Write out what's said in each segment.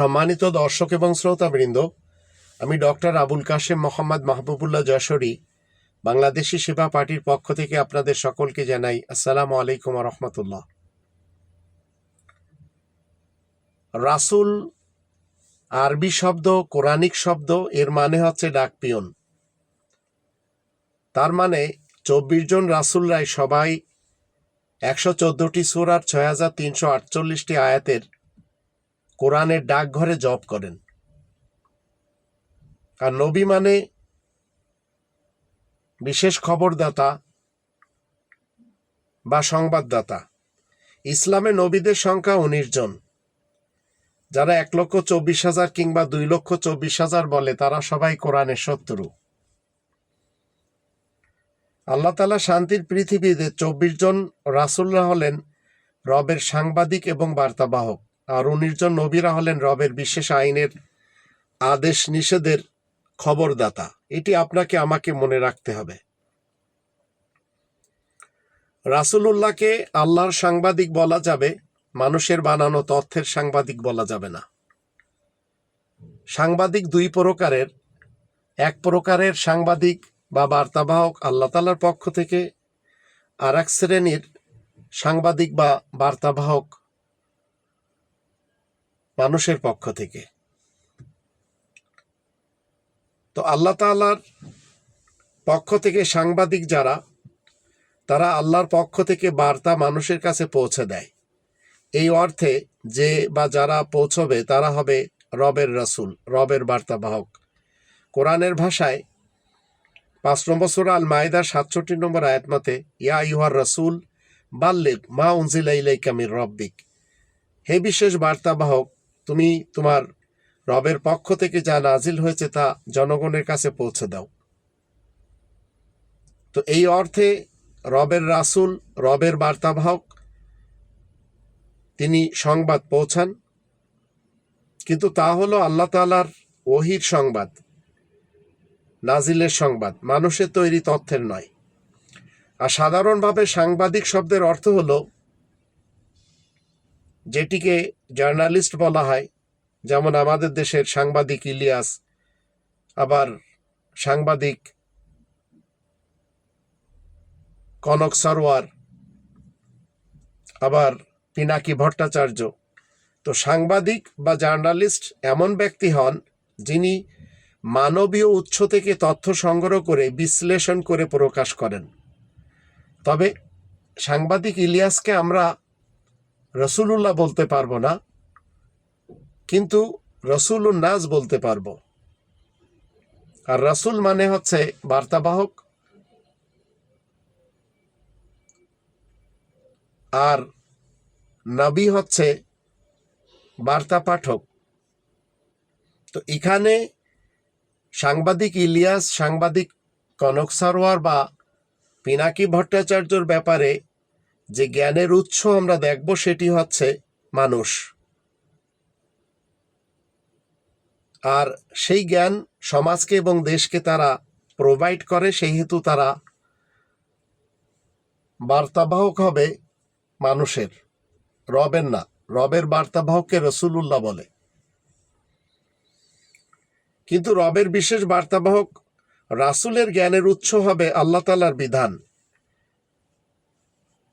সম্মানিত দর্শক এবং শ্রোতাবৃন্দ, আমি ডক্টর আবুল কাশেম মোহাম্মদ মাহবুবুল্লাহ যশোরী, বাংলাদেশি সেবা পার্টির পক্ষ থেকে আপনাদের সকলকে জানাই আসসালামু আলাইকুম রহমতুল্লাহ। রাসুল আরবি শব্দ, কোরআনিক শব্দ, এর মানে হচ্ছে ডাকপিয়ন। তার মানে চব্বিশ জন রাসুলরাই সবাই একশো চোদ্দটি সুরার ছয় হাজার তিনশো আটচল্লিশটি আয়াতের কোরআনের ডাকঘরে জব করেন। আর নবী মানে বিশেষ খবরদাতা বা সংবাদদাতা। ইসলামে নবীদের সংখ্যা উনিশ জন। যারা এক লক্ষ চব্বিশ হাজার কিংবা দুই লক্ষ চব্বিশ হাজার বলে, তারা সবাই কোরআনের শত্রু। আল্লাহ তালা শান্তির পৃথিবীতে চব্বিশ জন রাসুলরা হলেন রবের সাংবাদিক এবং বার্তাবাহক। আর উনিশ জন নবীরা হলেন রবের বিশেষ আইনের আদেশ নিষেধের খবরদাতা। এটি আপনাকে, আমাকে মনে রাখতে হবে। রাসুলুল্লাহকে আল্লাহর সাংবাদিক বলা যাবে, মানুষের বানানো তথ্যের সাংবাদিক বলা যাবে না। সাংবাদিক দুই প্রকারের। এক প্রকারের সাংবাদিক বা বার্তাবাহক আল্লাহ তালার পক্ষ থেকে, আর এক শ্রেণির সাংবাদিক বা বার্তাবাহক মানুষের পক্ষ থেকে। তো আল্লাহ তালার পক্ষ থেকে সাংবাদিক যারা, তারা আল্লাহর পক্ষ থেকে বার্তা মানুষের কাছে পৌঁছে দেয়। এই অর্থে যে বা যারা পৌঁছবে, তারা হবে রবের রাসুল, রবের বার্তাবাহক। কোরআনের ভাষায় পাঁচ নম্বর সুরা আল মায়দার সাতষট্টি নম্বর আয়াত মতে, ইয়া ইউহার রাসুল বাল্লিক মা উনজিলা ইলাইকা রব্বিক। হে বিশেষ বার্তাবাহক তুমি তোমার রবের পক্ষ থেকে যা নাজিল হয়েছে তা জনগণের কাছে পৌঁছে দাও। তো এই অর্থে রবের রাসুল, রবের বার্তাবাহক, তিনি সংবাদ পৌঁছান। কিন্তু তা হলো আল্লাহ তালার ওহির সংবাদ, নাজিলের সংবাদ, মানুষের তৈরি তথ্যের নয়। আর সাধারণভাবে সাংবাদিক শব্দের অর্থ হলো যেটিকে জার্নালিস্ট বলা হয়, যেমন আমাদের দেশের সাংবাদিক ইলিয়াস, আবার সাংবাদিক কনক সরোয়ার, আবার পিনাকি ভট্টাচার্য। তো সাংবাদিক বা জার্নালিস্ট এমন ব্যক্তি হন, যিনি মানবীয় উৎস থেকে তথ্য সংগ্রহ করে বিশ্লেষণ করে প্রকাশ করেন। তবে সাংবাদিক ইলিয়াসকে আমরা রসুলুল্লাহ বলতে পারব না, কিন্তু রসুল নাজ বলতে পারব। আর রসুল মানে হচ্ছে বার্তাবাহক। আর নবী হচ্ছে বার্তা পাঠক। তো এখানে সাংবাদিক ইলিয়াস, সাংবাদিক কনক সারোয়ার বা পিনাকি ভট্টাচার্যর ব্যাপারে যে জ্ঞানের উৎস আমরা দেখব সেটি হচ্ছে মানুষ। আর সেই জ্ঞান সমাজকে এবং দেশকে তারা প্রোভাইড করে সেই হেতু তারা বার্তাবাহক হবে মানুষের, রবের না, রবের বার্তাবাহককে রসুলুল্লাহ বলে। কিন্তু রবের বিশেষ বার্তাবাহক রাসুলের জ্ঞানের উৎস হবে আল্লাহ তালার বিধান।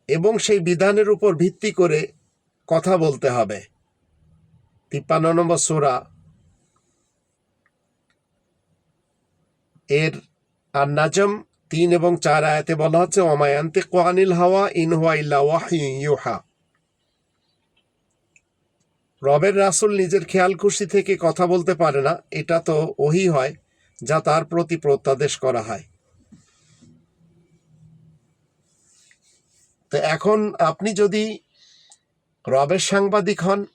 এবং সেই বিধানের উপর ভিত্তি করে কথা বলতে হবে। তিপ্পান্ন নম্বর সোরা এর আর নাজম তিন এবং চার আয়াতে বলা হচ্ছে অমায়ান্তে কোয়ানিল হাওয়া ইন হুয়া ইল্লা ওয়াহিউহা রবের রাসুল নিজের খেয়াল খুশি থেকে কথা বলতে পারে না, এটা তো ওহি হয় যা তার প্রতি প্রত্যাদেশ করা হয়। তো এখন আপনি যদি রবের সাংবাদিক হন,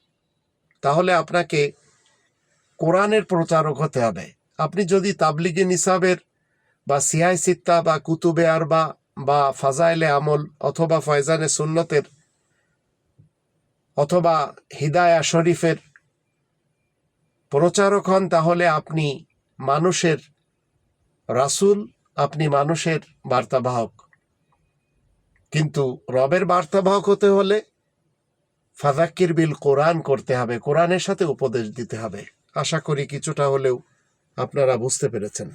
তাহলে আপনাকে কোরআনের প্রচারক হতে হবে। আপনি যদি তাবলিগে নিসাবের বা সিয়াই সিত্তা বা কুতুবে আরবা বা ফাজাইলে আমল অথবা ফয়জানে সুন্নতের অথবা হিদায়া শরীফের প্রচারক হন, তাহলে আপনি মানুষের রাসুল, আপনি মানুষের বার্তাবাহক। কিন্তু রবের বার্তাবাহক হতে হলে ফাজাক্কির বিল কোরআন করতে হবে, কোরআনের সাথে উপদেশ দিতে হবে। আশা করি কিছুটা হলেও আপনারা বুঝতে পেরেছেন।